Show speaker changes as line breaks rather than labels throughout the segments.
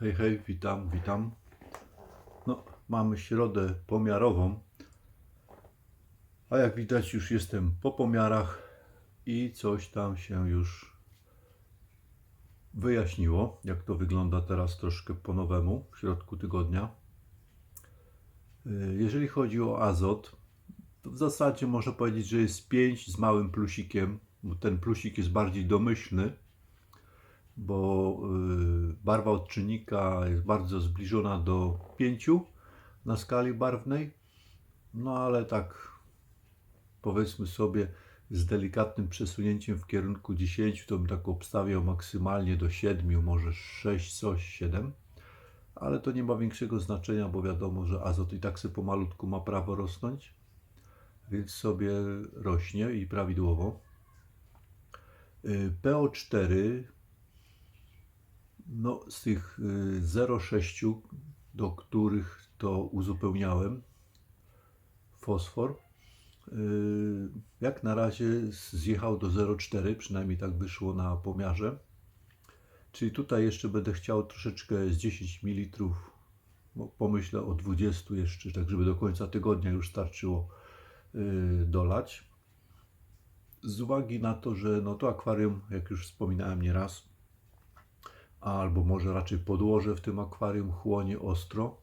Hej, hej, witam, witam. No, mamy środę pomiarową, a jak widać już jestem po pomiarach i coś tam się już wyjaśniło, jak to wygląda teraz troszkę po nowemu, w środku tygodnia. Y, Jeżeli chodzi o azot, to w zasadzie można powiedzieć, że jest 5 z małym plusikiem, bo ten plusik jest bardziej domyślny, bo y, barwa odczynnika jest bardzo zbliżona do 5 na skali barwnej, no ale tak powiedzmy sobie z delikatnym przesunięciem w kierunku 10, to bym tak obstawiał maksymalnie do 7, może 6, coś 7, ale to nie ma większego znaczenia, bo wiadomo, że azot i tak sobie pomalutku ma prawo rosnąć, więc sobie rośnie i prawidłowo. Y, PO4 no, z tych y, 0,6, do których to uzupełniałem, fosfor, y, jak na razie zjechał do 0,4, przynajmniej tak wyszło na pomiarze. Czyli tutaj jeszcze będę chciał troszeczkę z 10 ml, pomyślę o 20 jeszcze, tak żeby do końca tygodnia już starczyło y, dolać. Z uwagi na to, że no to akwarium, jak już wspominałem nieraz, albo może raczej podłoże w tym akwarium chłonie ostro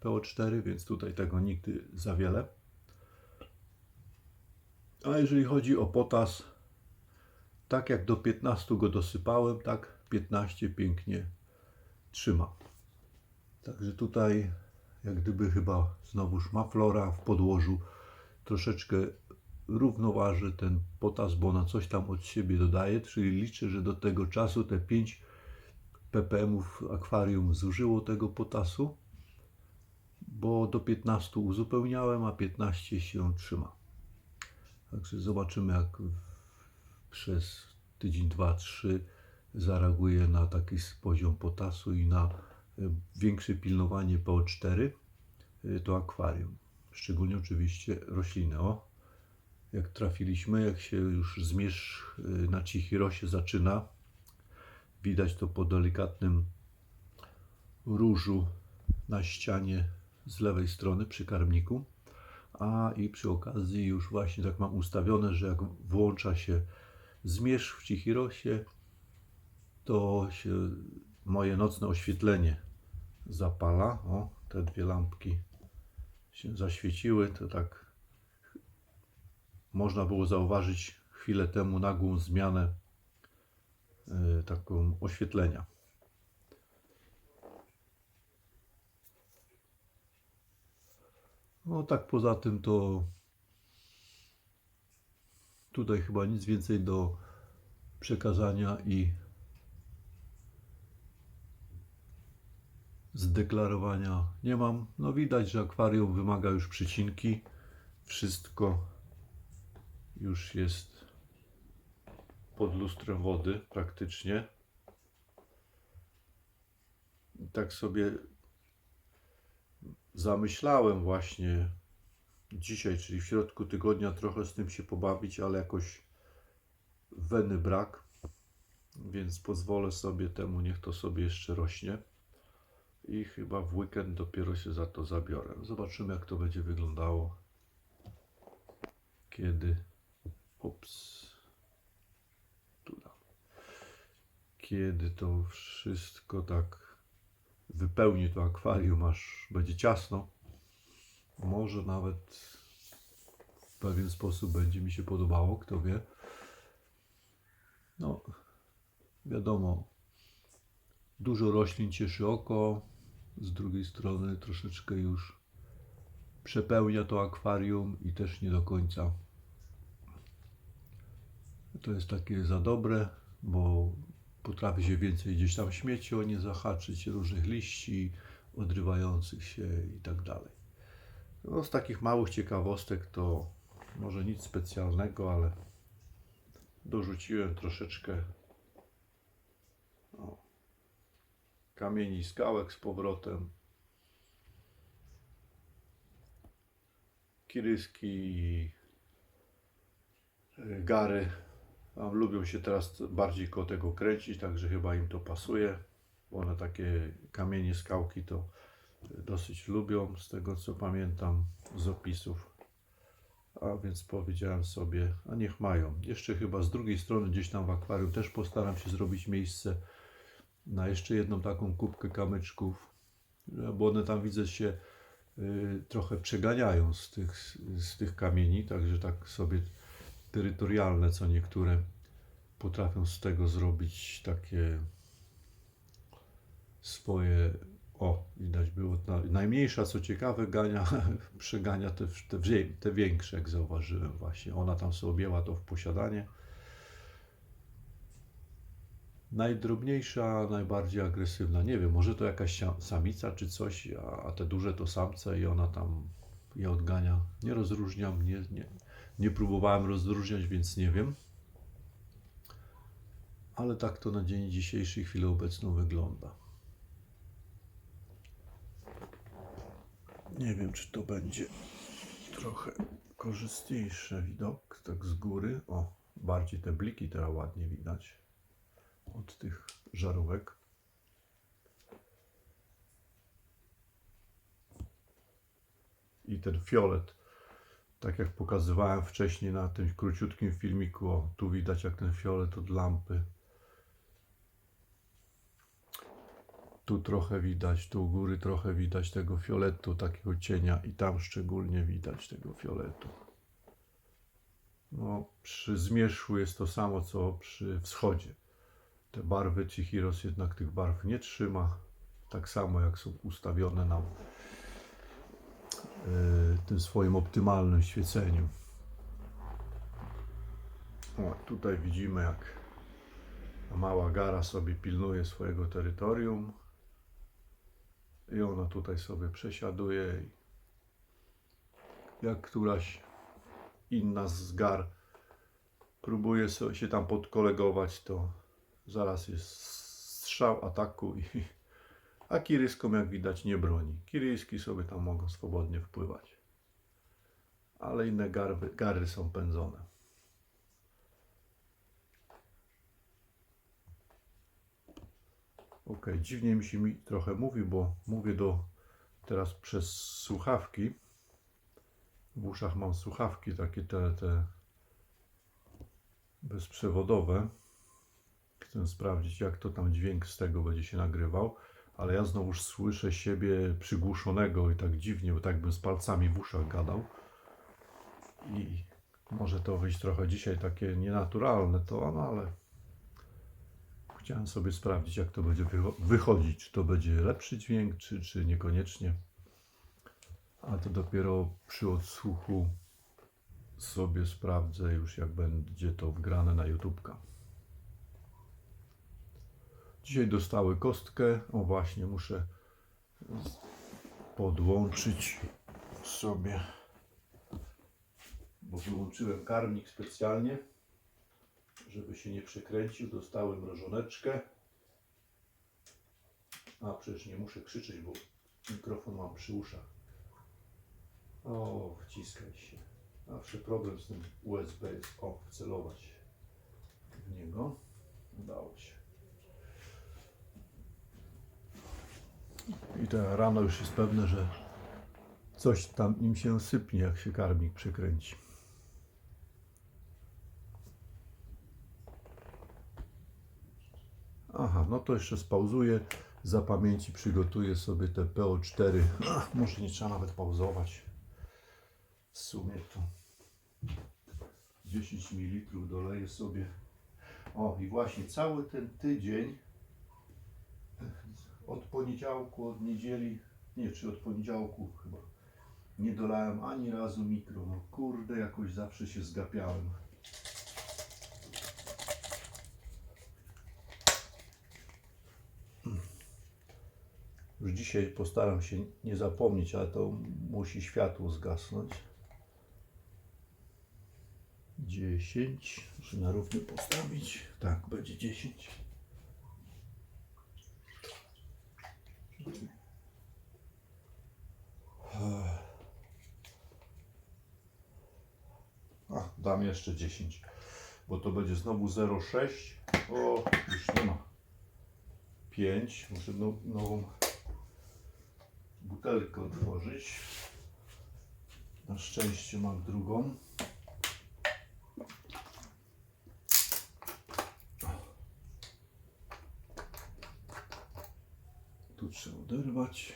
PO4, więc tutaj tego nigdy za wiele. A jeżeli chodzi o potas, tak jak do 15 go dosypałem, tak 15 pięknie trzyma. Także tutaj jak gdyby chyba znowuż ma flora w podłożu troszeczkę równoważy ten potas, bo ona coś tam od siebie dodaje, czyli liczę, że do tego czasu te 5 ppmów akwarium zużyło tego potasu, bo do 15 uzupełniałem, a 15 się trzyma. Także zobaczymy, jak przez tydzień, dwa, trzy zareaguje na taki poziom potasu i na e, większe pilnowanie PO4 e, to akwarium. Szczególnie oczywiście rośliny. O, jak trafiliśmy, jak się już zmierzch e, na Cichirosie zaczyna, Widać to po delikatnym różu na ścianie z lewej strony przy karmniku. A i przy okazji już właśnie tak mam ustawione, że jak włącza się zmierzch w Cichirosie, to się moje nocne oświetlenie zapala. O, te dwie lampki się zaświeciły. To tak można było zauważyć chwilę temu nagłą zmianę taką oświetlenia. No tak poza tym to tutaj chyba nic więcej do przekazania i zdeklarowania nie mam. No widać, że akwarium wymaga już przycinki. Wszystko już jest pod lustrem wody praktycznie. I tak sobie zamyślałem właśnie dzisiaj, czyli w środku tygodnia trochę z tym się pobawić, ale jakoś weny brak, więc pozwolę sobie temu, niech to sobie jeszcze rośnie. I chyba w weekend dopiero się za to zabiorę. Zobaczymy, jak to będzie wyglądało, kiedy. Ups. Tu dam. Kiedy to wszystko tak wypełni to akwarium, aż będzie ciasno. Może nawet w pewien sposób będzie mi się podobało, kto wie. No, wiadomo, dużo roślin cieszy oko, z drugiej strony troszeczkę już przepełnia to akwarium i też nie do końca to jest takie za dobre, bo potrafi się więcej gdzieś tam śmieci o nie zahaczyć, różnych liści odrywających się i tak dalej. No, z takich małych ciekawostek to może nic specjalnego, ale dorzuciłem troszeczkę o, kamieni skałek z powrotem. Kiryski y, gary. Lubią się teraz bardziej koło tego kręcić, także chyba im to pasuje. bo one takie kamienie, skałki to dosyć lubią, z tego co pamiętam z opisów. A więc powiedziałem sobie, a niech mają. Jeszcze chyba z drugiej strony, gdzieś tam w akwarium, też postaram się zrobić miejsce na jeszcze jedną taką kubkę kamyczków, bo one tam widzę się y, trochę przeganiają z tych, z tych kamieni, także tak sobie terytorialne, co niektóre potrafią z tego zrobić takie swoje. O, widać było, na- najmniejsza, co ciekawe, gania, przegania te, te, te większe, jak zauważyłem właśnie. Ona tam sobie objęła to w posiadanie. Najdrobniejsza, najbardziej agresywna, nie wiem, może to jakaś samica czy coś, a, a te duże to samce i ona tam je odgania. Nie rozróżniam, nie, nie, nie próbowałem rozróżniać, więc nie wiem. Ale tak to na dzień dzisiejszy, chwilę obecną wygląda. Nie wiem, czy to będzie trochę korzystniejszy widok, tak z góry. O, bardziej te bliki teraz ładnie widać od tych żarówek. I ten fiolet, tak jak pokazywałem wcześniej na tym króciutkim filmiku, o, tu widać jak ten fiolet od lampy. Tu trochę widać, tu u góry trochę widać tego fioletu, takiego cienia i tam szczególnie widać tego fioletu. No, przy zmierzchu jest to samo co przy wschodzie. Te barwy Chihiros jednak tych barw nie trzyma, tak samo jak są ustawione na yy, tym swoim optymalnym świeceniu. O, tutaj widzimy jak mała gara sobie pilnuje swojego terytorium i ona tutaj sobie przesiaduje jak któraś inna z gar próbuje się tam podkolegować, to zaraz jest strzał ataku i a kiryskom jak widać nie broni. Kiryski sobie tam mogą swobodnie wpływać. Ale inne garby, gary są pędzone. Ok, dziwnie mi się mi trochę mówi, bo mówię do teraz przez słuchawki. W uszach mam słuchawki takie te, te bezprzewodowe. Chcę sprawdzić, jak to tam dźwięk z tego będzie się nagrywał, ale ja znowu słyszę siebie przygłuszonego i tak dziwnie, bo tak bym z palcami w uszach gadał. I może to wyjść trochę dzisiaj takie nienaturalne, to no, ale chciałem sobie sprawdzić, jak to będzie wycho- wychodzić. Czy to będzie lepszy dźwięk, czy, czy niekoniecznie. A to dopiero przy odsłuchu sobie sprawdzę już, jak będzie to wgrane na YouTubka. Dzisiaj dostały kostkę. O właśnie, muszę podłączyć sobie, bo wyłączyłem karmnik specjalnie, żeby się nie przekręcił. Dostały mrożoneczkę. A przecież nie muszę krzyczeć, bo mikrofon mam przy uszach. O, wciskaj się. Zawsze problem z tym USB jest, o, wcelować w niego. Udało się. I to rano już jest pewne, że coś tam im się sypnie, jak się karmik przekręci. Aha, no to jeszcze spauzuję. Za pamięci przygotuję sobie te PO4. Ach, może nie trzeba nawet pauzować. W sumie to 10 ml doleję sobie. O, i właśnie cały ten tydzień od poniedziałku, od niedzieli, nie, czy od poniedziałku chyba, nie dolałem ani razu mikro. No kurde, jakoś zawsze się zgapiałem. Już dzisiaj postaram się nie zapomnieć, ale to musi światło zgasnąć. 10. Muszę na równo postawić. Tak, będzie 10. A, dam jeszcze 10, bo to będzie znowu 0,6. O, już nie ma. 5. Muszę now, nową butelkę otworzyć. Na szczęście mam drugą. Tu trzeba oderwać.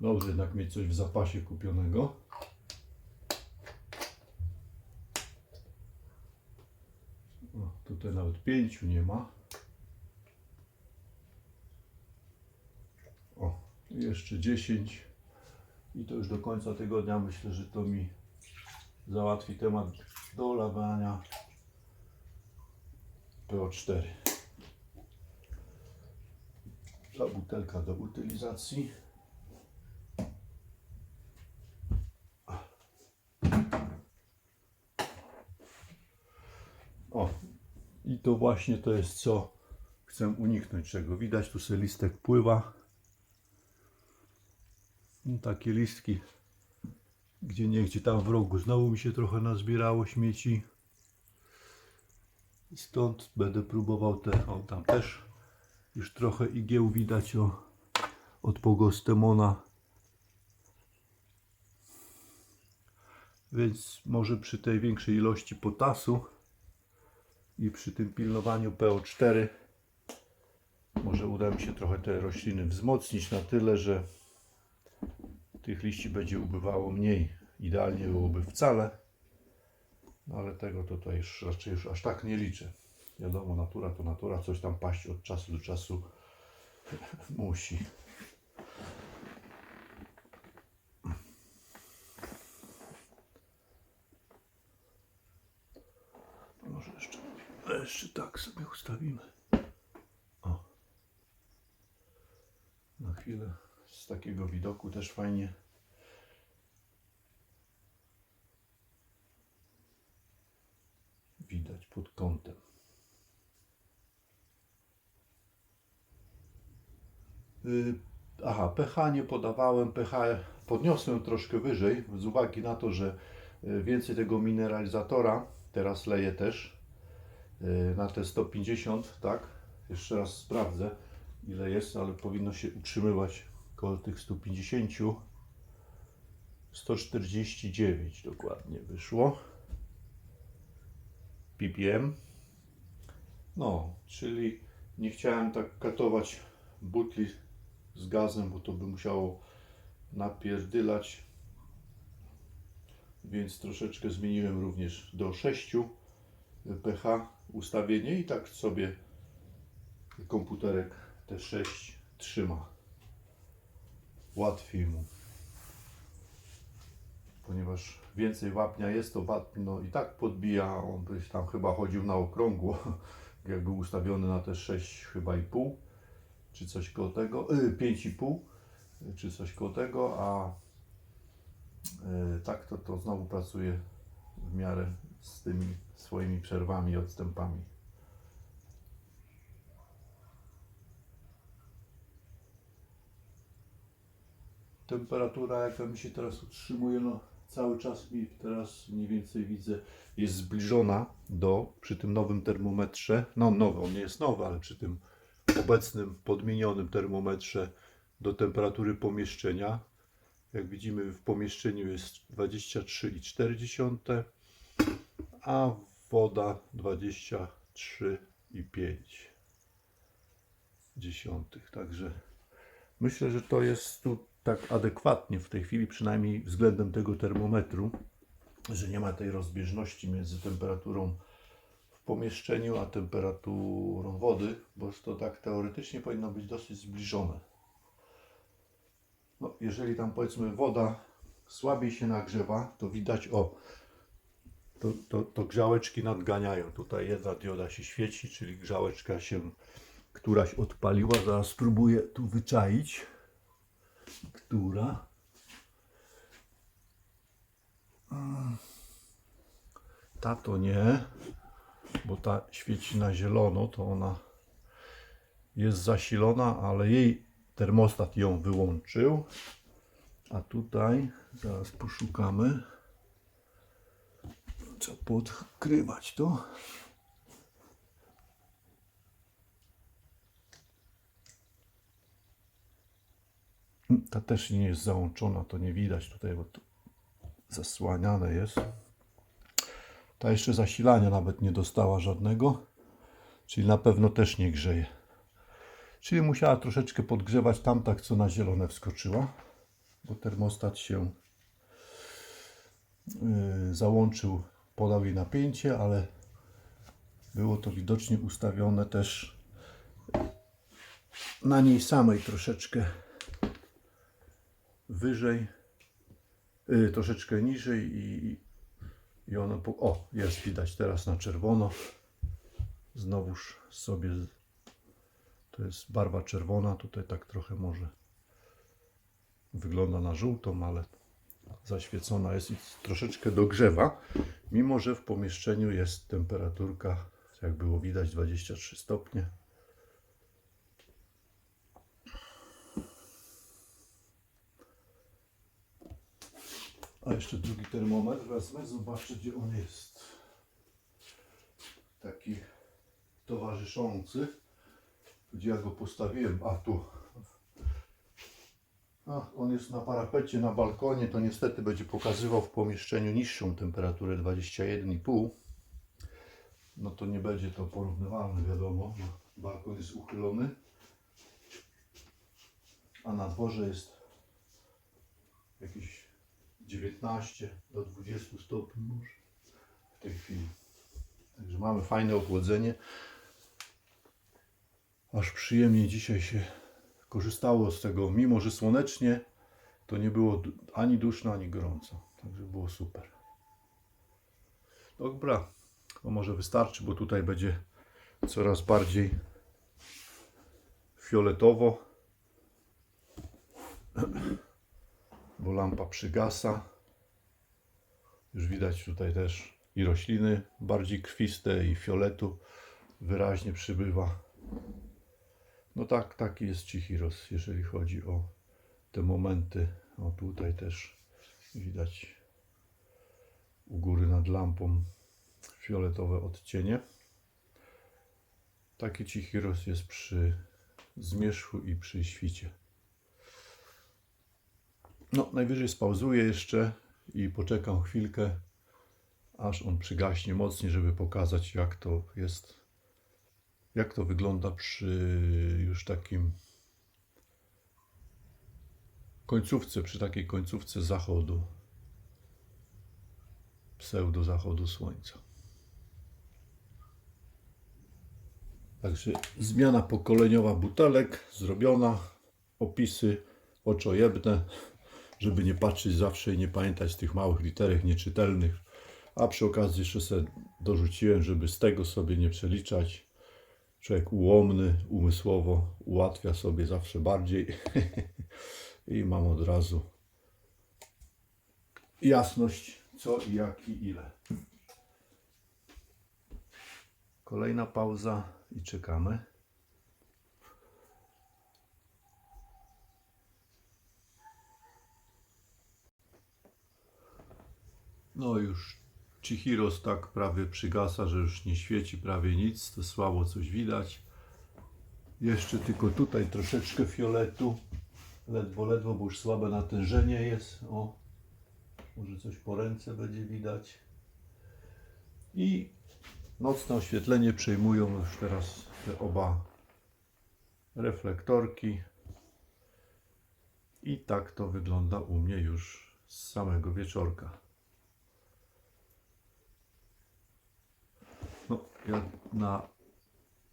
Dobrze jednak mieć coś w zapasie kupionego. O, tutaj nawet pięciu nie ma. O, jeszcze 10. I to już do końca tygodnia myślę, że to mi załatwi temat dolawania PO4. Ta butelka do utylizacji. O, i to właśnie to jest co chcę uniknąć, czego widać. Tu sobie listek pływa. No, takie listki, gdzie nie, gdzie tam w rogu. Znowu mi się trochę nazbierało śmieci. I Stąd będę próbował te, o tam też już trochę igieł widać o, od Pogostemona. Więc może przy tej większej ilości potasu i przy tym pilnowaniu PO4 może uda mi się trochę te rośliny wzmocnić na tyle, że tych liści będzie ubywało mniej. Idealnie byłoby wcale, no ale tego tutaj już raczej już aż tak nie liczę. Wiadomo, natura to natura, coś tam paść od czasu do czasu musi. Może jeszcze, jeszcze tak sobie ustawimy. O. Na chwilę z takiego widoku też fajnie. Widać pod kątem. Aha, pH nie podawałem, pH podniosłem troszkę wyżej z uwagi na to, że y, więcej tego mineralizatora teraz leję też y, na te 150, tak? Jeszcze raz sprawdzę ile jest, ale powinno się utrzymywać koło tych 150. 149 dokładnie wyszło ppm. No, czyli nie chciałem tak katować butli z gazem, bo to by musiało napierdylać. Więc troszeczkę zmieniłem również do 6 pH ustawienie i tak sobie komputerek te 6 trzyma. Łatwiej mu. Ponieważ więcej wapnia jest, to wapno i tak podbija. On byś tam chyba chodził na okrągło, jak był ustawiony na te 6 chyba i pół, czy coś koło tego, y, 5,5, czy coś koło tego, a y, tak to, to znowu pracuje w miarę z tymi swoimi przerwami i odstępami. Temperatura, jaka mi się teraz utrzymuje, no cały czas mi teraz mniej więcej widzę, jest zbliżona do, przy tym nowym termometrze, no nowy, on nie jest nowy, ale przy tym obecnym podmienionym termometrze do temperatury pomieszczenia. Jak widzimy w pomieszczeniu jest 23,4, a woda 23,5 dziesiątych. Także myślę, że to jest tu tak adekwatnie w tej chwili, przynajmniej względem tego termometru, że nie ma tej rozbieżności między temperaturą pomieszczeniu a temperaturą wody, bo to tak teoretycznie powinno być dosyć zbliżone. No, jeżeli tam powiedzmy woda słabiej się nagrzewa, to widać o to, to, to grzałeczki nadganiają. Tutaj jedna dioda się świeci, czyli grzałeczka się któraś odpaliła. Zaraz spróbuję tu wyczaić. Która? Ta to nie, bo ta świeci na zielono, to ona jest zasilona, ale jej termostat ją wyłączył. A tutaj zaraz poszukamy, co podkrywać to. Ta też nie jest załączona, to nie widać tutaj, bo to zasłaniane jest. Ta jeszcze zasilania nawet nie dostała żadnego, czyli na pewno też nie grzeje. Czyli musiała troszeczkę podgrzewać tamta, co na zielone wskoczyła, bo termostat się yy, załączył, podał jej napięcie, ale było to widocznie ustawione też na niej samej troszeczkę wyżej, yy, troszeczkę niżej i, i ono, po, o jest widać teraz na czerwono, znowuż sobie, to jest barwa czerwona, tutaj tak trochę może wygląda na żółtą, ale zaświecona jest i troszeczkę dogrzewa, mimo że w pomieszczeniu jest temperaturka, jak było widać, 23 stopnie. A jeszcze drugi termometr wezmę, zobaczę gdzie on jest. Taki towarzyszący. Gdzie ja go postawiłem? A tu. A, on jest na parapecie na balkonie, to niestety będzie pokazywał w pomieszczeniu niższą temperaturę 21,5. No to nie będzie to porównywalne, wiadomo. Balkon jest uchylony. A na dworze jest jakieś 19 do 20 stopni może w tej chwili. Także mamy fajne ochłodzenie. Aż przyjemnie dzisiaj się korzystało z tego, mimo że słonecznie, to nie było ani duszno, ani gorąco. Także było super. Dobra, to może wystarczy, bo tutaj będzie coraz bardziej fioletowo, bo lampa przygasa. Już widać tutaj też i rośliny bardziej krwiste i fioletu wyraźnie przybywa. No tak, taki jest cichy roz, jeżeli chodzi o te momenty. O tutaj też widać u góry nad lampą fioletowe odcienie. Taki cichy roz jest przy zmierzchu i przy świcie. No, najwyżej spauzuję jeszcze i poczekam chwilkę, aż on przygaśnie mocniej, żeby pokazać, jak to jest jak to wygląda przy już takim końcówce, przy takiej końcówce zachodu, pseudo zachodu słońca. Także zmiana pokoleniowa butelek zrobiona, opisy oczojebne, żeby nie patrzeć zawsze i nie pamiętać tych małych literek nieczytelnych. A przy okazji jeszcze sobie dorzuciłem, żeby z tego sobie nie przeliczać człowiek ułomny umysłowo ułatwia sobie zawsze bardziej i mam od razu jasność co i jak i ile. Kolejna pauza i czekamy. No już Chihiros tak prawie przygasa, że już nie świeci prawie nic, to słabo coś widać. Jeszcze tylko tutaj troszeczkę fioletu, ledwo, ledwo, bo już słabe natężenie jest. O, może coś po ręce będzie widać. I nocne oświetlenie przejmują już teraz te oba reflektorki. I tak to wygląda u mnie już z samego wieczorka. No, ja na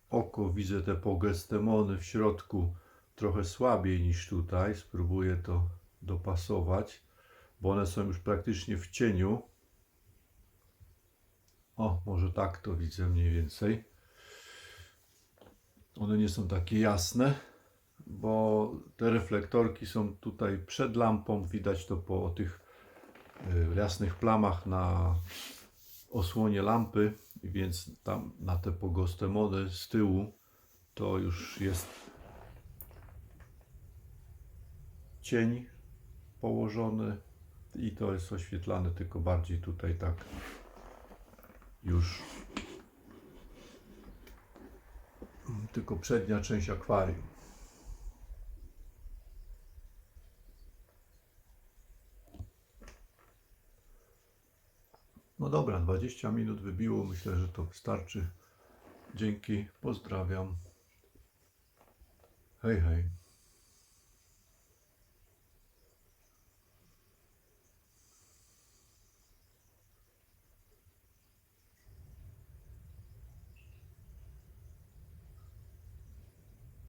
oko widzę te pogestemony w środku trochę słabiej niż tutaj. Spróbuję to dopasować, bo one są już praktycznie w cieniu. O, może tak to widzę mniej więcej. One nie są takie jasne, bo te reflektorki są tutaj przed lampą. Widać to po tych y, jasnych plamach na osłonie lampy, więc tam na te pogostemony z tyłu to już jest cień położony i to jest oświetlane tylko bardziej tutaj tak już tylko przednia część akwarium. No dobra, 20 minut wybiło. Myślę, że to wystarczy. Dzięki, pozdrawiam. Hej, hej.